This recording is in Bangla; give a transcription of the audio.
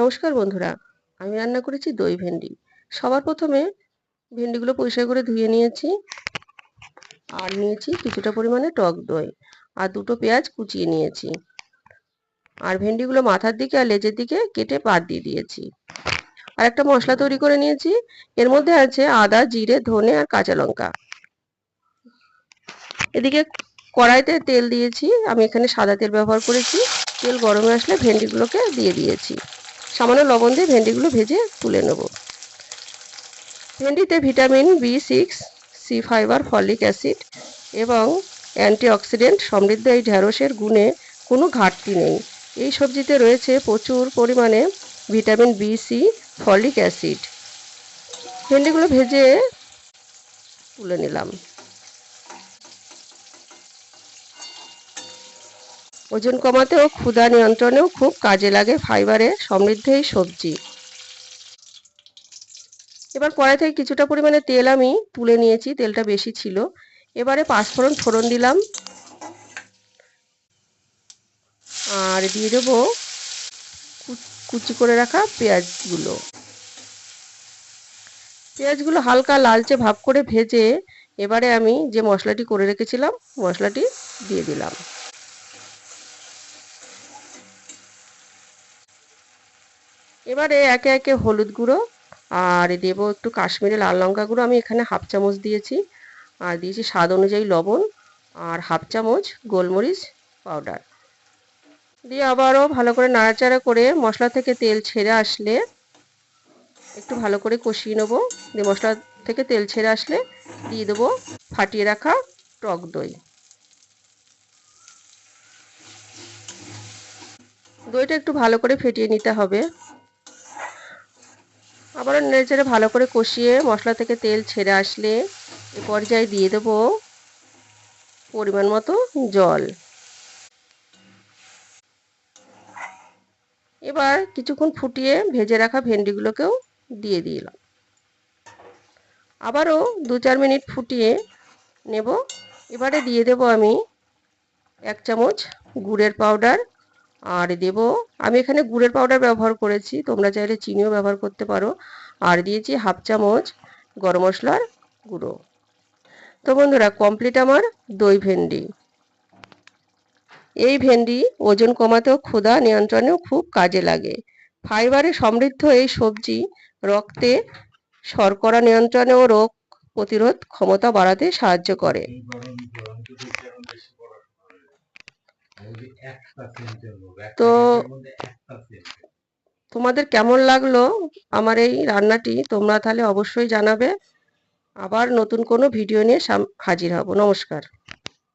নমস্কার বন্ধুরা, আমি রান্না করেছি দই ভেন্ডি। সবার প্রথমে ভেন্ডিগুলো পরিষ্কার করে ধুয়ে নিয়েছি আর নিয়েছি কিছুটা পরিমাণে টক দই আর দুটো পেঁয়াজ কুচিয়ে নিয়েছি। আর ভেন্ডিগুলো মাথার দিকে আর লেজের দিকে কেটে পাত দিয়ে দিয়েছি। আর একটা মশলা তৈরি করে নিয়েছি, এর মধ্যে আছে আদা, জিরে, ধনে আর কাঁচা লঙ্কা। এদিকে কড়াইতে তেল দিয়েছি, আমি এখানে সাদা তেল ব্যবহার করেছি, তেল গরমে আসলে ভেন্ডিগুলোকে দিয়ে দিয়েছি। সামান্য লবণ দিয়ে ভেন্ডিগুলো ভেজে তুলে নেব। ভেন্ডিতে vitamin B six C fibre folic acid এবং অ্যান্টিঅক্সিডেন্ট সমৃদ্ধ এই ঢ্যাঁড়সের গুণে কোনো ঘাটতি নেই। এই সবজিতে রয়েছে প্রচুর পরিমাণে vitamin B C folic acid. ভেন্ডিগুলো ভেজে তুলে নিলাম। ওজন কমাতে ও ক্ষুধা নিয়ন্ত্রণেও খুব কাজে লাগে ফাইবারে সমৃদ্ধ এই সবজি। এবার কড়াই থেকে কিছুটা পরিমাণে তেল আমি তুলে নিয়েছি, তেলটা বেশি ছিল। এবারে পাঁচফোড়ন ফোড়ন দিলাম। আর দিয়ে দেবো কুচি করে রাখা পেঁয়াজগুলো। পেঁয়াজগুলো হালকা লালচে ভাব করে ভেজে এবারে আমি যে মশলাটি করে রেখেছিলাম, মশলাটি দিয়ে দিলাম। এবারে একে একে হলুদ গুঁড়ো, আর দেবো একটু কাশ্মীরি লাল লঙ্কা গুঁড়ো, আমি এখানে হাফ চামচ দিয়েছি। আর দিয়েছি স্বাদ অনুযায়ী লবণ আর হাফ চামচ গোলমরিচ পাউডার। দিয়ে আবারও ভালো করে নাড়াচাড়া করে মশলা থেকে তেল ছেড়ে আসলে একটু ভালো করে কষিয়ে নেব। দিয়ে মশলা থেকে তেল ছেড়ে আসলে দিয়ে দেবো ফাটিয়ে রাখা টক দই। দইটা একটু ভালো করে ফেটিয়ে নিতে হবে। আবারও নেড়েচেড়ে ভালো করে কষিয়ে মশলা থেকে তেল ছেড়ে আসলে এ পর্যায়ে দিয়ে দেবো পরিমাণ মতো জল। এবার কিছুক্ষণ ফুটিয়ে ভেজে রাখা ভেন্ডিগুলোকেও দিয়ে দিলাম। আবারও দু চার মিনিট ফুটিয়ে নেব। এবারে দিয়ে দেব আমি এক চামচ গুড়ের পাউডার আর দেব। আমি এখানে গুড়ের পাউডার ব্যবহার করেছি, তোমরা চাইলে চিনিও ব্যবহার করতে পারো। আর দিয়েছি হাফ চামচ গরম মশলার গুঁড়ো। তো বন্ধুরা কমপ্লিট আমার দই ভেন্ডি। এই ভেন্ডি ওজন কমাতেও ক্ষুধা, নিয়ন্ত্রণেও খুব কাজে লাগে। ফাইবারে সমৃদ্ধ এই সবজি রক্তে শর্করা নিয়ন্ত্রণে ও রোগ প্রতিরোধ ক্ষমতা বাড়াতে সাহায্য করে। তো তোমাদের কেমন লাগল আমার এই রান্নাটি? তোমরা তাহলে অবশ্যই জানাবে। আবার নতুন কোনো ভিডিও নিয়ে হাজির হব। নমস্কার।